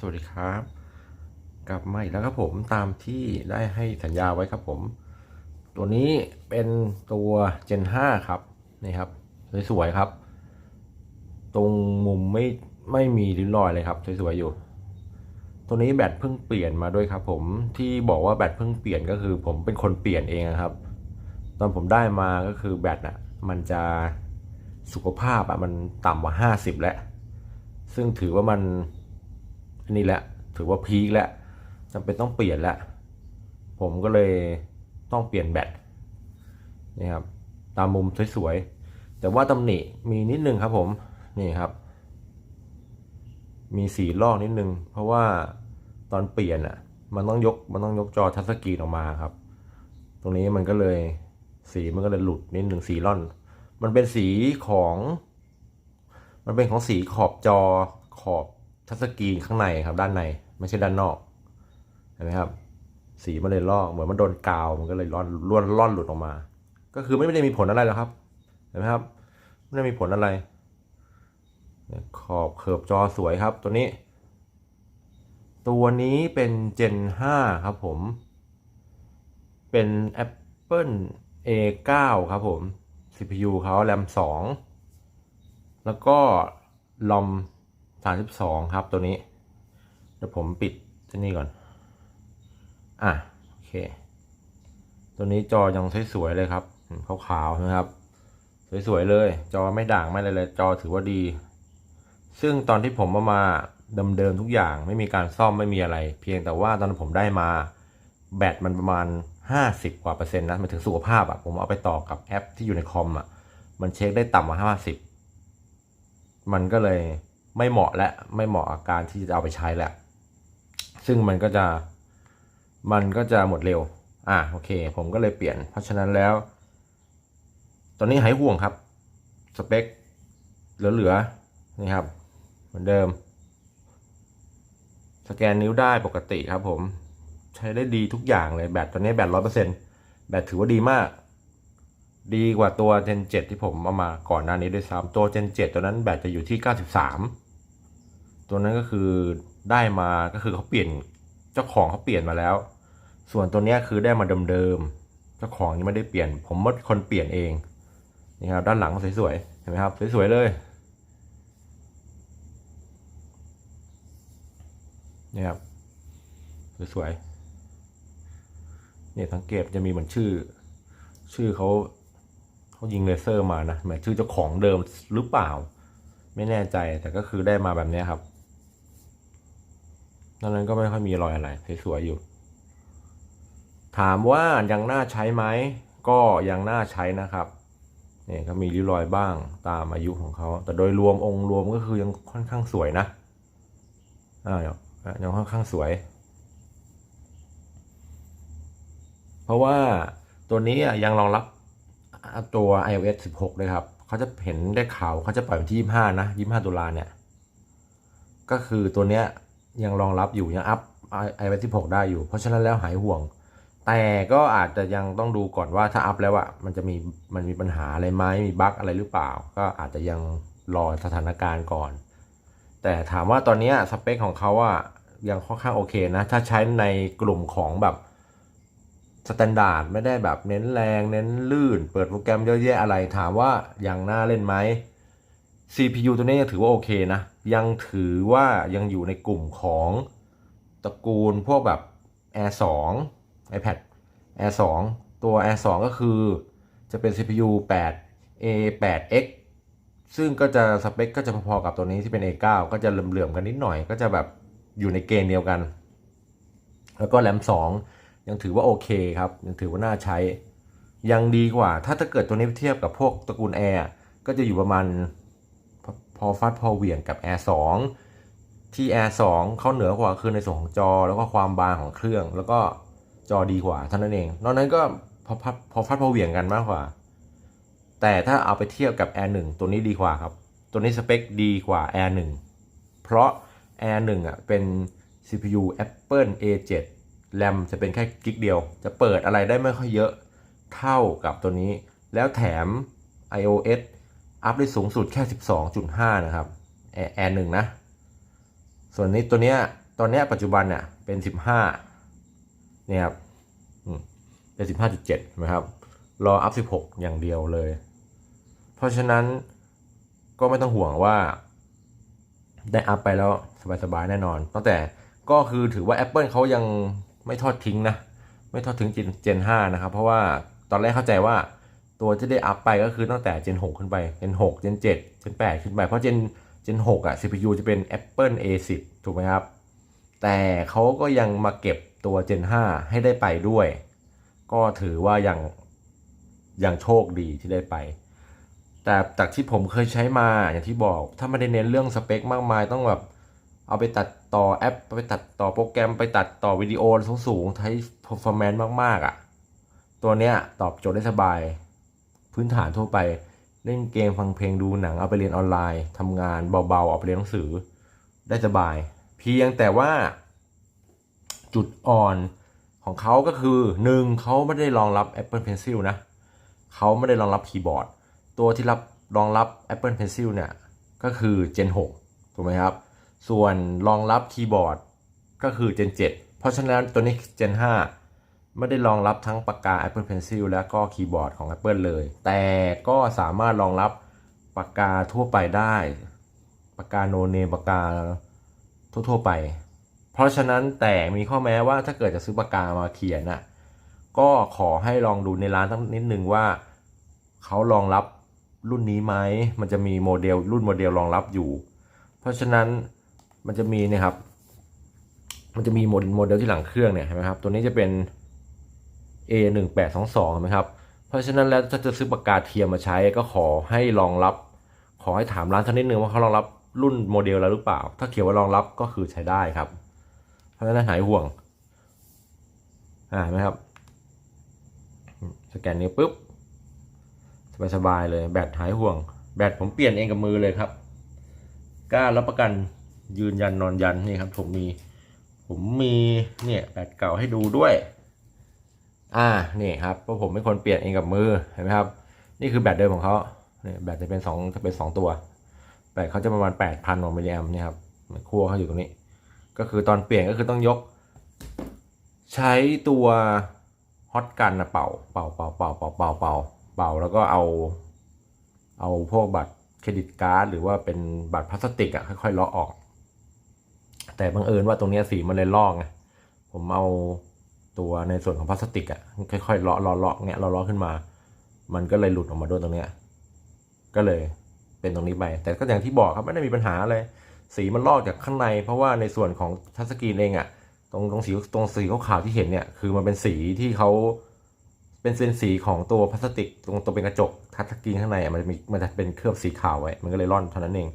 สวัสดีครับ กลับมาอีกแล้วครับผมตามที่ได้ให้สัญญาไว้ครับผม ตัวนี้เป็นตัว Gen 5 ครับนี่ครับสวยๆครับ ตรงมุมไม่ไม่มีริ้วรอยเลยครับสวยๆอยู่ ตัวนี้แบตเพิ่งเปลี่ยนมาด้วยครับ ผมที่บอกว่าแบตเพิ่งเปลี่ยนก็คือ ผมเป็นคนเปลี่ยนเองครับ ตอนผมได้มาก็คือแบตอะมันจะสุขภาพอะมันต่ำกว่าห้าสิบแล้วซึ่งถือว่ามัน อันนี้แหละถือว่าพีคแล้วจำเป็นต้องเปลี่ยนแล้วผมก็เลยต้องเปลี่ยนแบตนี่ครับตามมุมสวยๆแต่ว่าตำหนิมีนิดนึงครับผมนี่ครับ มีสีลอกนิดนึง เพราะว่าตอนเปลี่ยนอะมันต้องยกมันต้องยกจอทัชสกรีนออกมาครับ ตรงนี้มันก็เลยสีมันก็เลยหลุดนิดหนึ่งสีร่อน มันเป็นสีของ มันเป็นของสีขอบจอขอบ ทัชสกรีนข้างในครับด้านในไม่ใช่ด้านนอกเห็นไหมครับ สีมันเลยลอกเหมือนมันโดนกาวมันก็เลยร่อนร่อนร่อนหลุดออกมา ก็คือไม่ได้มีผลอะไรหรอกครับเห็นไหมครับ ไม่ได้มีผลอะไร ขอบเขิบจอสวยครับตัวนี้ ตัวนี้เป็น Gen 5 ครับผม เป็น Apple A9 ครับผม CPU เขา RAM 2แล้วก็ลอม ROM 32ครับตัวนี้ เดี๋ยวผมปิดที่นี่ก่อน อะ โอเค ตัวนี้จอยังสวยๆเลยครับขาวๆนะครับ สวยๆเลย จอไม่ด่างไม่อะไรเลยจอถือว่าดี ซึ่งตอนที่ผมเอามาเดิมๆทุกอย่างไม่มีการซ่อมไม่มีอะไร เพียงแต่ว่าตอนผมได้มาแบตมันประมาณ 50 กว่าเปอร์เซ็นต์นะมายถึงสุขภาพอะผมเอาไปต่อกับแอปที่อยู่ในคอมอะมันเช็คได้ต่ำกว่า50 มันก็เลย ไม่เหมาะและไม่เหมาะกับการที่จะเอาไปใช้แหละ ซึ่งมันก็จะมันก็จะหมดเร็ว อะโอเค ผมก็เลยเปลี่ยน เพราะฉะนั้นแล้ว ตอนนี้หายห่วงครับ สเปคเหลือๆนี่ครับ เหมือนเดิม สแกนนิ้วได้ปกติครับผมใช้ได้ดีทุกอย่างเลยแบตตอนนี้แบตร้อยเปอร์เซ็นแบตถือว่าดีมาก ดีกว่าตัว Gen 7 ที่ผมเอามาก่อนหน้านี้ด้วยซ้ำตัว Gen 7 ตัวนั้นแบตจะอยู่ที่ 93 ตัวนั้นก็คือได้มาก็คือเขาเปลี่ยนเจ้าของเขาเปลี่ยนมาแล้ว ส่วนตัวนี้คือได้มาเดิมๆเจ้าของยังไม่ได้เปลี่ยน ผมมดคนเปลี่ยนเองนี่ครับด้านหลังสวยๆเห็นไหมครับสวยๆเลยนี่ครับสวยๆเนี่ยสังเกตจะมีเหมือนชื่อ ชื่อเขาเขายิงเลเซอร์มานะหมายชื่อเจ้าของเดิมหรือเปล่า ไม่แน่ใจแต่ก็คือได้มาแบบนี้ครับ ดังนั้นก็ไม่ค่อยมีรอยอะไรสวยๆอยู่ ถามว่ายังน่าใช้ไหมก็ยังน่าใช้นะครับเนี่ยก็มีริ้วรอยบ้างตามอายุของเขา แต่โดยรวมองค์รวมก็คือยังค่อนข้างสวยนะอ่ายังค่อนข้างสวย เพราะว่าตัวนี้อะยังรองรับตัว iOS 16ด้วยครับ เขาจะเห็นได้ข่าวเขาจะปล่อยวันที่ 25 นะ 25 ตุลาเนี่ย ก็คือตัวเนี้ย ยังรองรับอยู่ยังอัพ iOS 16ได้อยู่ เพราะฉะนั้นแล้วหายห่วง แต่ก็อาจจะยังต้องดูก่อนว่าถ้าอัพแล้วอะมันจะมีมันมีปัญหาอะไรไหมมีบั๊กอะไรหรือเปล่า ก็อาจจะยังรอสถานการณ์ก่อน แต่ถามว่าตอนนี้สเปคของเขาอะยังค่อนข้างโอเคนะ ถ้าใช้ในกลุ่มของแบบสแตนดาร์ดไม่ได้แบบเน้นแรง เน้นลื่น เปิดโปรแกรมเยอะแยะอะไรถามว่ายังน่าเล่นไหม CPU ตัวนี้ยังถือว่าโอเคนะ ยังถือว่ายังอยู่ในกลุ่มของตระกูลพวกแบบ Air 2 iPad Air 2 ตัว Air 2 ก็คือจะเป็น CPU 8 A8X ซึ่งก็จะสเปคก็จะพอๆกับตัวนี้ที่เป็น A9 ก็จะเหลื่อมๆกันนิดหน่อย ก็จะแบบอยู่ในเกณฑ์เดียวกัน แล้วก็แรม2 ยังถือว่าโอเคครับ ยังถือว่าน่าใช้ ยังดีกว่า ถ้าจะเกิดตัวนี้เทียบกับพวกตระกูล Air ก็จะอยู่ประมาณ พอฟัดพอเหวี่ยงกับ Air 2 ที่ Air 2เขาเหนือกว่าคือในส่วนของจอแล้วก็ความบางของเครื่อง แล้วก็จอดีกว่าเท่านั้นเอง นอกนั้นก็พอพัดพอฟัดพอเหวี่ยงกันมากกว่า แต่ถ้าเอาไปเทียบกับ Air 1 ตัวนี้ดีกว่าครับ ตัวนี้สเปคดีกว่า Air 1 เพราะ Air 1อะเป็น CPU Apple A7 แรมจะเป็นแค่กิกเดียว จะเปิดอะไรได้ไม่ค่อยเยอะเท่ากับตัวนี้ แล้วแถม iOS อัพได้สูงสุดแค่ 12.5 นะครับแอร์หนึ่งนะ ส่วนนี้ตัวเนี้ยตอนเนี้ยปัจจุบันเนี่ยเป็นสิบห้าเนี่ยครับเป็นสิบห้าจุดเจ็ดไหมครับ รออัพสิบหกอย่างเดียวเลย เพราะฉะนั้นก็ไม่ต้องห่วงว่า ได้อัพไปแล้วสบายๆแน่นอนตั้งแต่ก็คือถือว่า Apple เขายังไม่ทอดทิ้งนะ ไม่ทอดทิ้ง Gen Gen 5นะครับ เพราะว่าตอนแรกเข้าใจว่า ตัวที่ได้อัพไปก็คือตั้งแต่ Gen 6 ขึ้นไป Gen 6 Gen 7 Gen 8 ขึ้นไป เพราะ Gen Gen 6อะ CPU จะเป็น Apple A10 ถูกไหมครับ แต่เขาก็ยังมาเก็บตัว Gen 5 ให้ได้ไปด้วย ก็ถือว่ายังยังโชคดีที่ได้ไป แต่จากที่ผมเคยใช้มาอย่างที่บอก ถ้าไม่ได้เน้นเรื่องสเปคมากมายต้องแบบเอาไปตัดต่อแอป ไปตัดต่อโปรแกรมไปตัดต่อวิดีโอสูงๆใช้ performance มากๆอะ่ะ ตัวเนี้ยตอบโจทย์ได้สบาย พื้นฐานทั่วไป เล่นเกมฟังเพลงดูหนังเอาไปเรียนออนไลน์ทำงานเบาๆเอาไปเรียนหนังสือ ได้สบาย เพียงแต่ว่าจุดอ่อนของเขาก็คือหนึ่งเขาไม่ได้รองรับ Apple Pencil นะเขาไม่ได้รองรับคีย์บอร์ด ตัวที่รับรองรับ Apple Pencil เนี่ยก็คือ Gen 6 ถูกไหมครับ ส่วนรองรับคีย์บอร์ดก็คือ Gen 7 เพราะฉะนั้นตัวนี้ Gen 5 ไม่ได้รองรับทั้งปากกา Apple Pencil และก็คีย์บอร์ดของ Apple เลย แต่ก็สามารถรองรับปากกาทั่วไปได้ ปากกาโนเนมปากกาทั่ว ๆ ไป เพราะฉะนั้นแต่มีข้อแม้ว่าถ้าเกิดจะซื้อปากกามาเขียนน่ะก็ขอให้ลองดูในร้านสักนิดนึงว่าเขารองรับรุ่นนี้ไหม มันจะมีโมเดลรุ่นโมเดลรองรับอยู่ เพราะฉะนั้นมันจะมีนี่ยครับ มันจะมีโมเดลโมเดลที่หลังเครื่องเนี่ยเห็นไหมครับ ตัวนี้จะเป็น A 1 8 2 2 เห็นไหมครับ เพราะฉะนั้นแล้วถ้าจะซื้อปากกาเทียมมาใช้ก็ขอให้รองรับ ขอให้ถามร้านสักนิดนึงว่าเขารองรับรุ่นโมเดลแล้วหรือเปล่า ถ้าเขียนว่ารองรับก็คือใช้ได้ครับ เพราะฉะนั้นหายห่วง อ่าเห็นไหมครับ สแกนนิ้ปุ๊บสบายๆเลยแบตหายห่วง แบตผมเปลี่ยนเองกับมือเลยครับกล้ารับประกันยืนยันนอนยันนี่ครับผมมี ผมมีเนี่ยแบตเก่าให้ดูด้วย อ่านี่ครับเพราะผมเป็นคนเปลี่ยนเองกับมือเห็นไหมครับ นี่คือแบตเดิมของเขาเนี่ยแบตจะเป็นสองจะเป็นสองตัวแบตเขาจะประมาณแปดพันมิลลิแอมป์เนี่ยครับขั้วเขาอยู่ตรงนี้ ก็คือตอนเปลี่ยนก็คือต้องยก ใช้ตัวฮอตกันนะเป่าเป่าเป่าเป่าเป่าเป่าเป่าเป่าแล้วก็เอา เอาพวกบัตรเครดิตการ์ดหรือว่าเป็นบัตรพลาสติกอะค่อยๆเลาะออก แต่บังเอิญว่าตรงนี้สีมันเลยลอกไงผมเอา ตัวในส่วนของพลาสติกอะค่อยๆเลาะเลาะเลาะเงี้ยเลาะเลาะขึ้นมา มันก็เลยหลุดออกมาด้วยตรงเนี้ยก็เลยเป็นตรงนี้ไป แต่ก็อย่างที่บอกครับไม่ได้มีปัญหาเลยสีมันลอกจากข้างในเพราะว่าในส่วนของทัชสกรีนเองอะตรงตรงสีตรงสีขาวที่เห็นเนี่ยคือมันเป็นสีที่เขาเป็นเส้นสีของตัวพลาสติก ตรงตัวเป็นกระจกทัชสกรีนข้างในอะมันจะมีมันจะเป็นเคลือบสีขาวไว้มันก็เลยร่อนเท่านั้นเอง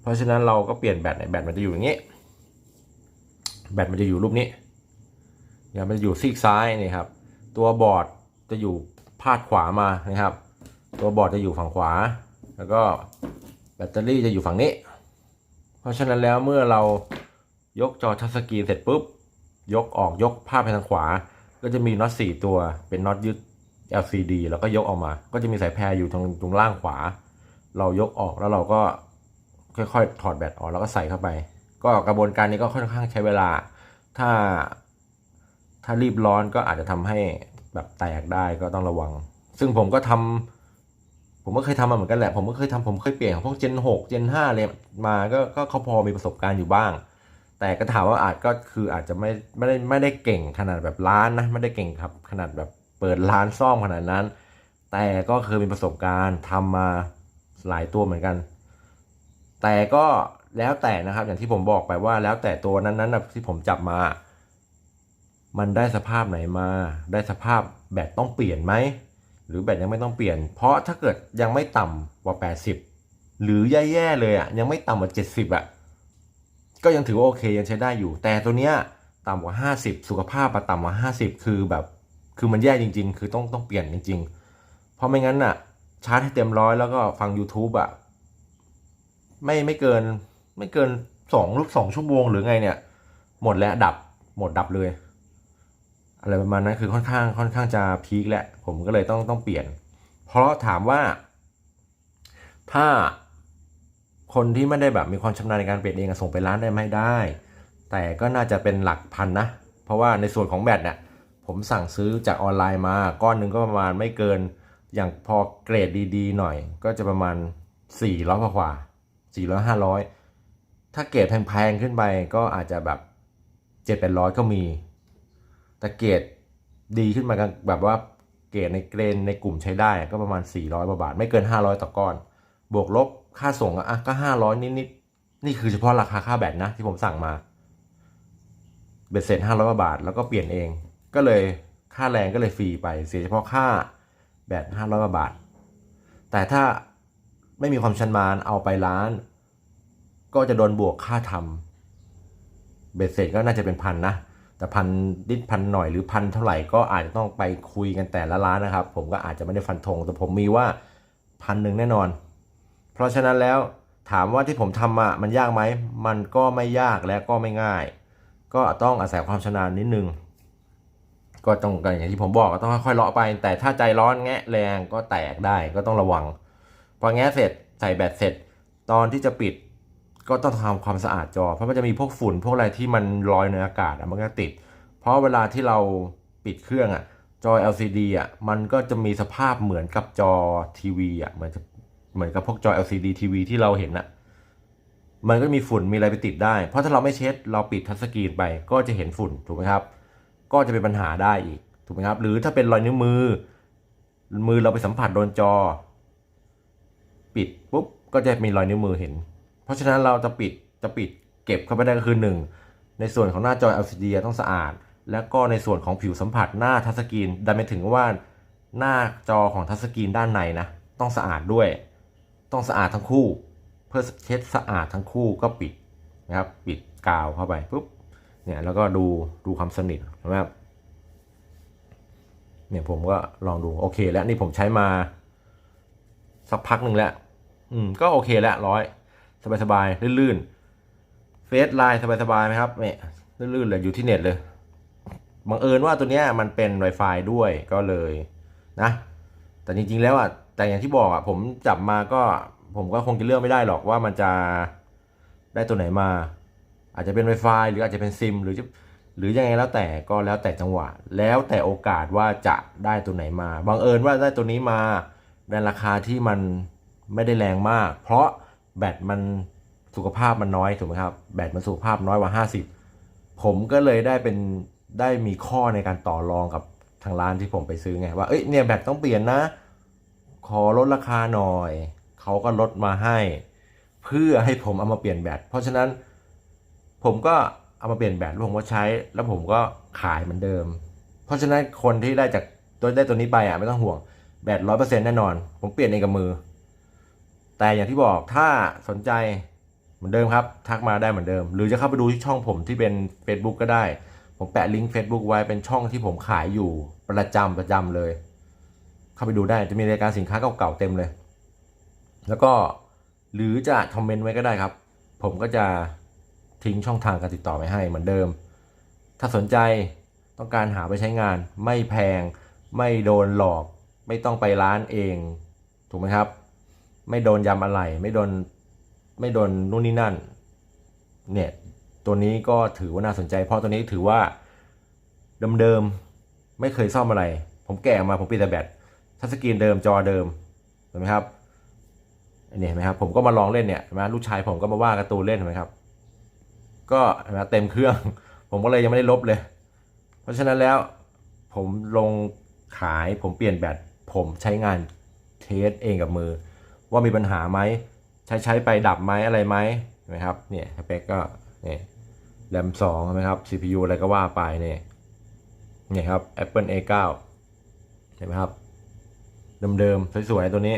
เพราะฉะนั้นเราก็เปลี่ยนแบตเนี่ยแบตมันจะอยู่อย่างนี้แบตมันจะอยู่รูปนี้ อย่ามันจะอยู่ซีกซ้ายนี่ครับ ตัวบอร์ดจะอยู่พาดขวามานะครับ ตัวบอร์ดจะอยู่ฝั่งขวา แล้วก็แบตเตอรี่จะอยู่ฝั่งนี้ เพราะฉะนั้นแล้วเมื่อเรายกจอทัชสกรีนเสร็จปุ๊บ ยกออกยกภาพไปทางขวา ก็จะมีน็อตสี่ตัวเป็นน็อตยึด LCD แล้วก็ยกออกมา ก็จะมีสายแพรอยู่ตรงตรงล่างขวา เรายกออกแล้วเราก็ค่อยๆ ถอดแบตออกแล้วก็ใส่เข้าไป ก็กระบวนการนี้ก็ค่อนข้างใช้เวลา ถ้า ถ้ารีบร้อนก็อาจจะทำให้แบบแตกได้ก็ต้องระวัง ซึ่งผมก็ทำผมก็เคยทำมาเหมือนกันแหละ ผมก็เคยทำผมเคยเปลี่ยนของพวก Gen 6 Gen 5เลยมาก็ก็เขาพอมีประสบการณ์อยู่บ้าง แต่ก็ถามว่าอาจก็คืออาจจะไม่ไม่ได้ไม่ได้เก่งขนาดแบบร้านนะไม่ได้เก่งครับขนาดแบบเปิดร้านซ่อมขนาดนั้น แต่ก็เคยมีประสบการณ์ทำมาหลายตัวเหมือนกัน แต่ก็แล้วแต่นะครับอย่างที่ผมบอกไปว่าแล้วแต่ตัวนั้นๆที่ผมจับมา มันได้สภาพไหนมา ได้สภาพแบตต้องเปลี่ยนไหม หรือแบตยังไม่ต้องเปลี่ยน เพราะถ้าเกิดยังไม่ต่ำกว่า 80 หรือแย่ๆเลยอะยังไม่ต่ำกว่า 70อะก็ยังถือว่าโอเคยังใช้ได้อยู่ แต่ตัวเนี้ยต่ำกว่า 50 สุขภาพอะต่ำกว่า 50 คือแบบ คือมันแย่จริง ๆ คือต้องต้องเปลี่ยนจริง ๆ เพราะไม่งั้นอะชาร์จให้เต็มร้อยแล้วก็ฟัง YouTube อะไม่ไม่เกินไม่เกินสองลูกสองชั่วโมงหรือไงเนี่ย หมดแล้วดับหมดดับเลย อะไรประมาณนั้นคือค่อนข้างค่อนข้างจะพีคแหละผมก็เลยต้องต้องเปลี่ยน เพราะถามว่า ถ้าคนที่ไม่ได้แบบมีความชำนาญในการเปลี่ยนเองส่งไปร้านได้ไหมได้ แต่ก็น่าจะเป็นหลักพันนะ เพราะว่าในส่วนของแบตเนี่ยผมสั่งซื้อจากออนไลน์มา ก้อนหนึ่งก็ประมาณไม่เกินอย่างพอเกรดดีๆ หน่อย ก็จะประมาณ400กว่ากว่า400 500 ถ้าเกรดแพงๆขึ้นไปก็อาจจะแบบ7 800 ก็มี แต่เกรดดีขึ้นมาแบบว่าเกรดในเกรนในกลุ่มใช้ได้ก็ประมาณ 400กว่าบาท ไม่เกิน 500 ต่อก้อน บวกลบค่าส่งอะก็ 500 นิดๆนี่คือเฉพาะราคาค่าแบตนะ ที่ผมสั่งมา เบ็ดเสร็จ500กว่าบาท แล้วก็เปลี่ยนเอง ก็เลยค่าแรงก็เลยฟรีไป เสียเฉพาะค่าแบต500กว่าบาท แต่ถ้าไม่มีความชำนมาญเอาไปร้าน ก็จะโดนบวกค่าทำเบ็ดเสร็จก็น่าจะเป็นพันนะ แต่พันดิดพันหน่อยหรือพันเท่าไหร่ก็อาจจะต้องไปคุยกันแต่ละร้านนะครับ ผมก็อาจจะไม่ได้ฟันธงแต่ผมมีว่าพันหนึ่งแน่นอน เพราะฉะนั้นแล้วถามว่าที่ผมทำอะมันยากไหมมันก็ไม่ยากและก็ไม่ง่าย ก็ต้องอาศัยความชำนาญนิดนึงก็ต้องกันอย่างที่ผมบอกก็ต้องค่อยๆเลาะไป แต่ถ้าใจร้อนแงะแรงก็แตกได้ก็ต้องระวัง พอแงะเสร็จใส่แบตเสร็จ ตอนที่จะปิด ก็ต้องทำความสะอาดจอ เพราะมันจะมีพวกฝุ่นพวกอะไรที่มันลอยในอากาศอะมันก็ติด เพราะเวลาที่เราปิดเครื่องอะจอ LCD อะมันก็จะมีสภาพเหมือนกับจอทีวีอะเหมือนเหมือนกับพวกจอ LCD ทีวีที่เราเห็นอะมันก็มีฝุ่นมีอะไรไปติดได้ เพราะถ้าเราไม่เช็ดเราปิดทัชสกรีนไปก็จะเห็นฝุ่นถูกไหมครับ ก็จะเป็นปัญหาได้อีกถูกไหมครับ หรือถ้าเป็นรอยนิ้วมือ มือเราไปสัมผัสโดนจอ ปิดปุ๊บก็จะมีรอยนิ้วมือเห็น เพราะฉะนั้นเราจะปิดจะปิดเก็บเข้าไปได้ก็คือ 1 ในส่วนของหน้าจอ LCD ต้องสะอาด แล้วก็ในส่วนของผิวสัมผัสหน้าทัชสกรีนดันไปถึงว่าหน้าจอของทัชสกรีนด้านในนะต้องสะอาดด้วย ต้องสะอาดทั้งคู่ เพื่อเช็ดสะอาดทั้งคู่ก็ปิดนะครับปิดกาวเข้าไปปุ๊บเนี่ยแล้วก็ดูดูความสนิทนะครับเนี่ยผมก็ลองดูโอเค แล้วนี่ผมใช้มา สักพักหนึ่งแล้ว อืมก็โอเคแล้วร้อย สบายๆลื่นๆเฟซไลน์สบายๆไหมครับเนี่ยลื่นๆเลยอยู่ที่เน็ตเลยบังเอิญว่าตัวเนี้ยมันเป็น Wi-Fi ด้วยก็เลยนะ แต่จริงๆแล้วอะแต่อย่างที่บอกอะผมจับมาก็ผมก็คงจะเลือกไม่ได้หรอกว่ามันจะได้ตัวไหนมา อาจจะเป็น Wi-Fi หรืออาจจะเป็นซิมหรือจะหรือยังไงแล้วแต่ก็แล้วแต่จังหวะ แล้วแต่โอกาสว่าจะได้ตัวไหนมาบังเอิญว่าได้ตัวนี้มาในราคาที่มันไม่ได้แรงมาก เพราะ แบตมันสุขภาพมันน้อยถูกไหมครับ แบตมันสุขภาพน้อยกว่า 50 ผมก็เลยได้เป็นได้มีข้อในการต่อรองกับทางร้านที่ผมไปซื้อไงว่าเอ้ยเนี่ยแบตต้องเปลี่ยนนะ ขอลดราคาหน่อย เขาก็ลดมาให้ เพื่อให้ผมเอามาเปลี่ยนแบตเพราะฉะนั้น ผมก็เอามาเปลี่ยนแบตแล้วผมก็ใช้ แล้วผมก็ขายเหมือนเดิม เพราะฉะนั้นคนที่ได้จากตัวได้ตัวนี้ไปอะไม่ต้องห่วงแบตร้อยเปอร์เซ็นต์แน่นอน ผมเปลี่ยนเองกับมือ แต่อย่างที่บอกถ้าสนใจเหมือนเดิมครับ ทักมาได้เหมือนเดิม หรือจะเข้าไปดูที่ช่องผมที่เป็น Facebook ก็ได้ ผมแปะลิงก์ Facebook ไว้เป็นช่องที่ผมขายอยู่ประจำประจำเลย เข้าไปดูได้จะมีรายการสินค้าเก่าๆเต็มเลย แล้วก็หรือจะคอมเมนต์ไว้ก็ได้ครับ ผมก็จะทิ้งช่องทางการติดต่อไว้ให้เหมือนเดิม ถ้าสนใจต้องการหาไปใช้งาน ไม่แพง ไม่โดนหลอก ไม่ต้องไปร้านเอง ถูกไหมครับ ไม่โดนยำอะไรไม่โดนไม่โดนนู่นนี่นั่น เนี่ยตัวนี้ก็ถือว่าน่าสนใจ เพราะตัวนี้ถือว่าเดิมๆไม่เคยซ่อมอะไร ผมแกะมาผมปิดแต่แบตทัชสกรีนเดิมจอเดิมเห็นไหมครับอันนี้เห็นไหมครับผมก็มาลองเล่นเนี่ยเห็นไหมลูกชายผมก็มาว่าการ์ตูนเล่นเห็นไหมครับ ก็เห็นไหมเต็มเครื่อง ผมก็เลยยังไม่ได้ลบเลย เพราะฉะนั้นแล้วผมลงขายผมเปลี่ยนแบตผมใช้งานเทสเองกับมือ ว่ามีปัญหาไหมใช้ใช้ไปดับไหมอะไรไหมเห็นไหมครับเนี่ยสเปคก็เนี่ยแรมสองใช่ไหมครับ CPU อะไรก็ว่าไปเนี่ยเนี่ยครับ Apple A9 เห็นไหมครับ เดิมๆ สวยๆ ตัวนี้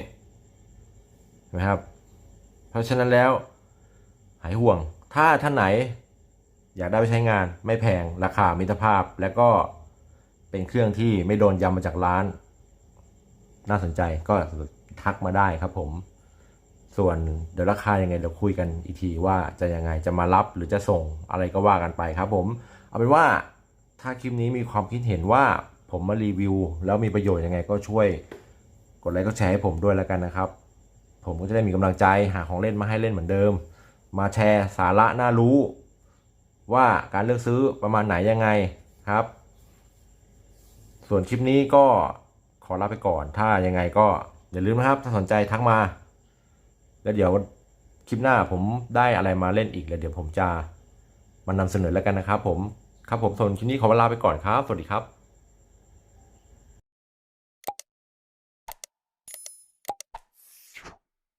เห็นไหมครับ เพราะฉะนั้นแล้ว หายห่วง ถ้าท่านไหน อยากได้ไปใช้งานไม่แพงราคามิตรภาพ และก็เป็นเครื่องที่ไม่โดนยำมาจากร้าน น่าสนใจก็ ทักมาได้ครับผม ส่วนเดี๋ยวราคายังไงเดี๋ยวคุยกันอีกทีว่าจะยังไงจะมารับหรือจะส่งอะไรก็ว่ากันไปครับผม เอาเป็นว่าถ้าคลิปนี้มีความคิดเห็นว่าผมมารีวิว แล้วมีประโยชน์ยังไงก็ช่วยกดไลค์ก็แชร์ให้ผมด้วยแล้วกันนะครับ ผมก็จะได้มีกำลังใจหาของเล่นมาให้เล่นเหมือนเดิม มาแชร์สาระน่ารู้ ว่าการเลือกซื้อประมาณไหนยังไงครับ ส่วนคลิปนี้ก็ขอลาไปก่อน ถ้ายังไงก็ อย่าลืมนะครับ ถ้าสนใจทักมา แล้วเดี๋ยวคลิปหน้าผมได้อะไรมาเล่นอีกแล้วเดี๋ยวผมจะมานำเสนอแล้วกันนะครับผม ครับผมส่วนคลิปนี้ขอเวลาไปก่อนครับ สวัสดีครับ